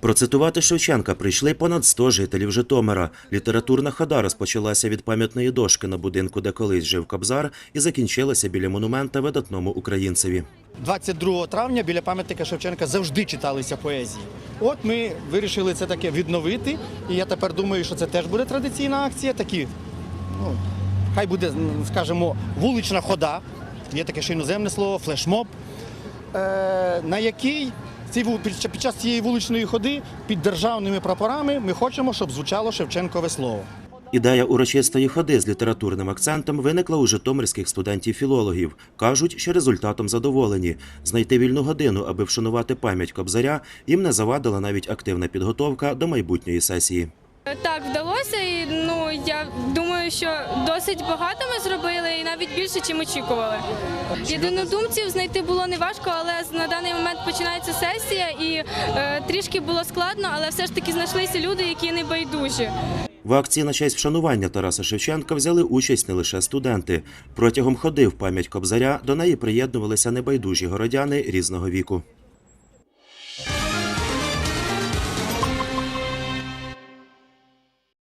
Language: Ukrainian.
Процитувати Шевченка прийшли понад 100 жителів Житомира. Літературна хода розпочалася від пам'ятної дошки на будинку, де колись жив Кобзар, і закінчилася біля монумента видатному українцеві. 22 травня біля пам'ятника Шевченка завжди читалися поезії. От ми вирішили це таке відновити. І я тепер думаю, що це теж буде традиційна акція. Такі, ну, хай буде, скажімо, вулична хода. Є таке ще іноземне слово, флешмоб, е, на який під під час цієї вуличної ходи під державними прапорами ми хочемо, щоб звучало Шевченкове слово. Ідея урочистої ходи з літературним акцентом виникла у житомирських студентів-філологів. Кажуть, що результатом задоволені. Знайти вільну годину, аби вшанувати пам'ять Кобзаря, їм не завадила навіть активна підготовка до майбутньої сесії. Так, вдалося, і ну я що досить багато ми зробили, і навіть більше, чим очікували. Єдинодумців знайти було неважко, але на даний момент починається сесія, і е, трішки було складно, але все ж таки знайшлися люди, які не байдужі. В акції на честь вшанування Тараса Шевченка взяли участь не лише студенти. Протягом ходи в пам'ять Кобзаря до неї приєднувалися небайдужі городяни різного віку.